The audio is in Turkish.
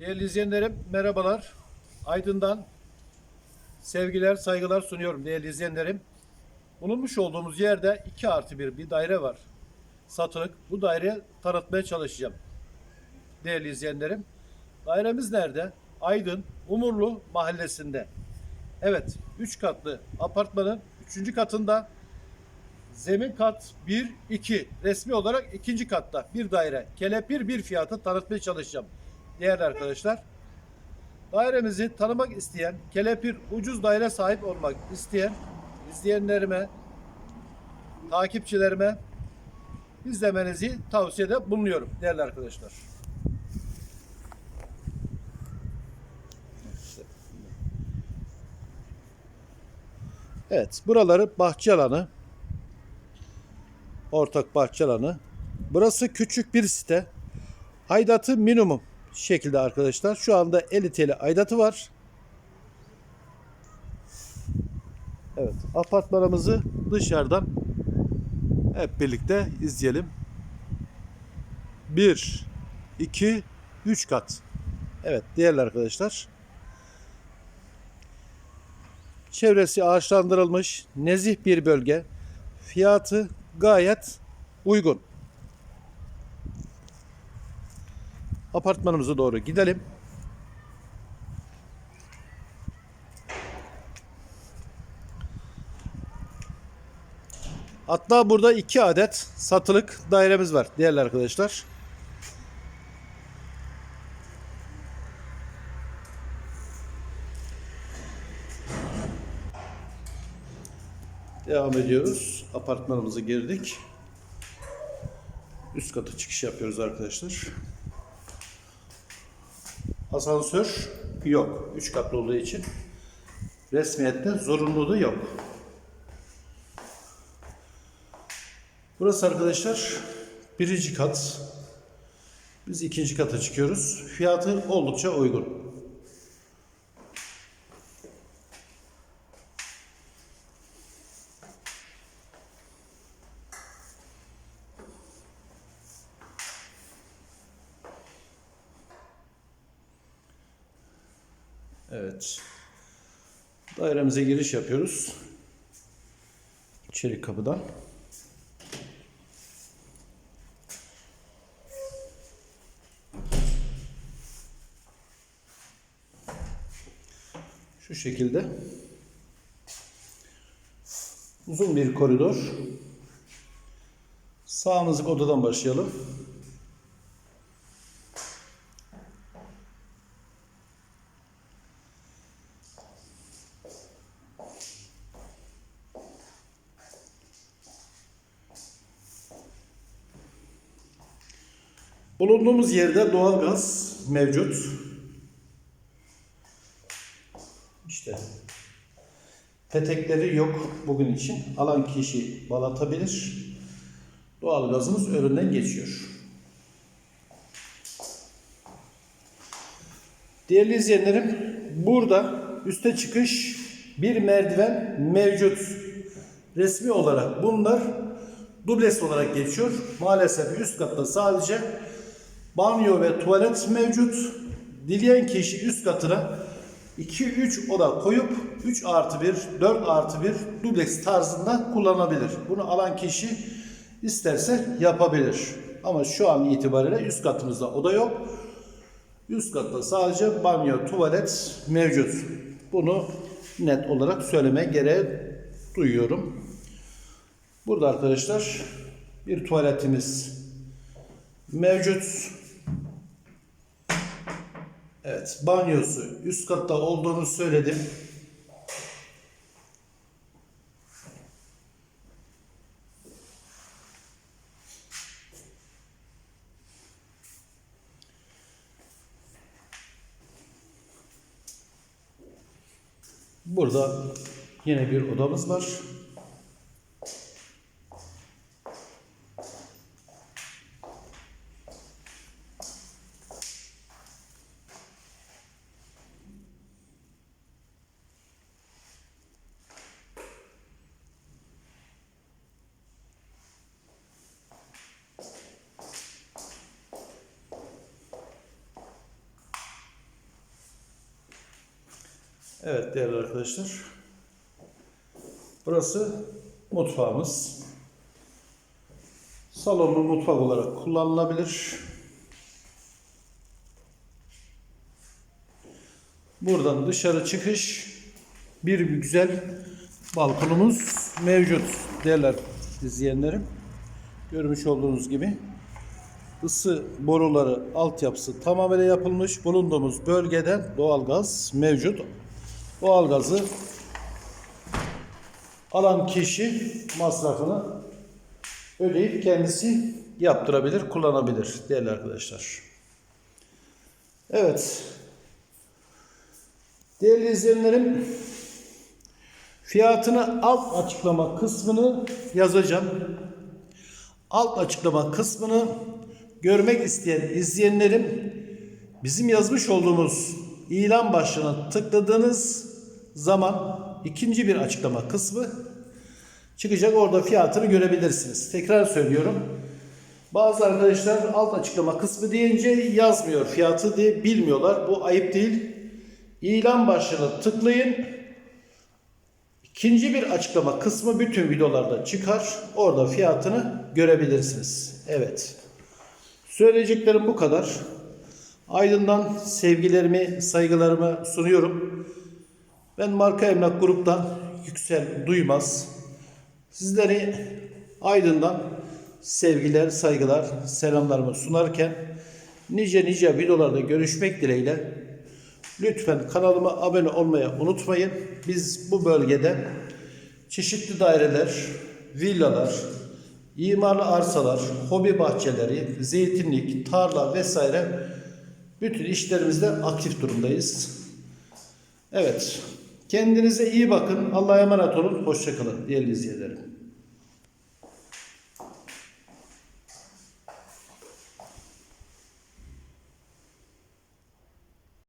Değerli izleyenlerim merhabalar. Aydın'dan sevgiler, saygılar sunuyorum değerli izleyenlerim. Bulunmuş olduğumuz yerde 2 artı 1 bir daire var. Satılık. Bu daireyi tanıtmaya çalışacağım. Değerli izleyenlerim. Dairemiz nerede? Aydın, Umurlu mahallesinde. Evet, 3 katlı apartmanın 3. katında zemin kat 1, 2. Resmi olarak ikinci katta bir daire. Kelepir bir fiyatı tanıtmaya çalışacağım. Değerli arkadaşlar. Dairemizi tanımak isteyen, kelepir ucuz daire sahip olmak isteyen izleyenlerime, takipçilerime izlemenizi tavsiyede bulunuyorum değerli arkadaşlar. Evet, buraları bahçe alanı. Ortak bahçe alanı. Burası küçük bir site. Aidatı minimum şekilde arkadaşlar. Şu anda 50 TL aidatı var. Evet, apartmanımızı dışarıdan hep birlikte izleyelim. 1 2 3 kat. Evet, değerli arkadaşlar. Çevresi ağaçlandırılmış, nezih bir bölge. Fiyatı gayet uygun. Apartmanımıza doğru gidelim. Hatta burada iki adet satılık dairemiz var değerli arkadaşlar. Devam ediyoruz. Apartmanımıza girdik. Üst kata çıkış yapıyoruz arkadaşlar. Asansör yok. Üç katlı olduğu için. Resmiyette zorunluluğu yok. Burası arkadaşlar birinci kat. Biz ikinci kata çıkıyoruz. Fiyatı oldukça uygun. Evet. Dairemize giriş yapıyoruz. Çelik kapıdan. Şu şekilde. Uzun bir koridor. Sağımızdaki odadan başlayalım. Bulunduğumuz yerde doğalgaz mevcut. İşte petekleri yok bugün için. Alan kişi balatabilir. Doğalgazımız önünden geçiyor. Değerli izleyenlerim, burada üste çıkış bir merdiven mevcut. Resmi olarak bunlar dubles olarak geçiyor. Maalesef üst katta sadece banyo ve tuvalet mevcut. Dileyen kişi üst katına 2-3 oda koyup 3 artı 1, 4 artı 1 dubleks tarzında kullanabilir. Bunu alan kişi isterse yapabilir. Ama şu an itibariyle üst katımızda oda yok. Üst katta sadece banyo, tuvalet mevcut. Bunu net olarak söyleme gereği duyuyorum. Burada arkadaşlar bir tuvaletimiz mevcut. Evet, banyosu üst katta olduğunu söyledim. Burada yine bir odamız var. Evet değerli arkadaşlar. Burası mutfağımız. Salonlu mutfak olarak kullanılabilir. Buradan dışarı çıkış bir güzel balkonumuz mevcut değerli izleyenlerim. Görmüş olduğunuz gibi ısı boruları altyapısı tamamıyla yapılmış. Bulunduğumuz bölgede doğalgaz mevcut. Doğalgazı alan kişi masrafını ödeyip kendisi yaptırabilir, kullanabilir değerli arkadaşlar. Evet. Değerli izleyenlerim, fiyatını alt açıklama kısmını yazacağım. Alt açıklama kısmını görmek isteyen izleyenlerim bizim yazmış olduğumuz ilan başlığına tıkladığınız zaman ikinci bir açıklama kısmı çıkacak. Orada fiyatını görebilirsiniz. Tekrar söylüyorum. Bazı arkadaşlar alt açıklama kısmı deyince yazmıyor. Fiyatı diye bilmiyorlar. Bu ayıp değil. İlan başlığına tıklayın. İkinci bir açıklama kısmı bütün videolarda çıkar. Orada fiyatını görebilirsiniz. Evet. Söyleyeceklerim bu kadar. Aydın'dan sevgilerimi, saygılarımı sunuyorum. Ben Marka Emlak Grup'tan Yüksel Duymaz. Sizleri Aydın'dan sevgiler, saygılar, selamlarımı sunarken nice nice videolarda görüşmek dileğiyle lütfen kanalıma abone olmayı unutmayın. Biz bu bölgede çeşitli daireler, villalar, imarlı arsalar, hobi bahçeleri, zeytinlik, tarla vesaire bütün işlerimizde aktif durumdayız. Evet. Kendinize iyi bakın. Allah'a emanet olun. Hoşçakalın değerli izleyicilerim.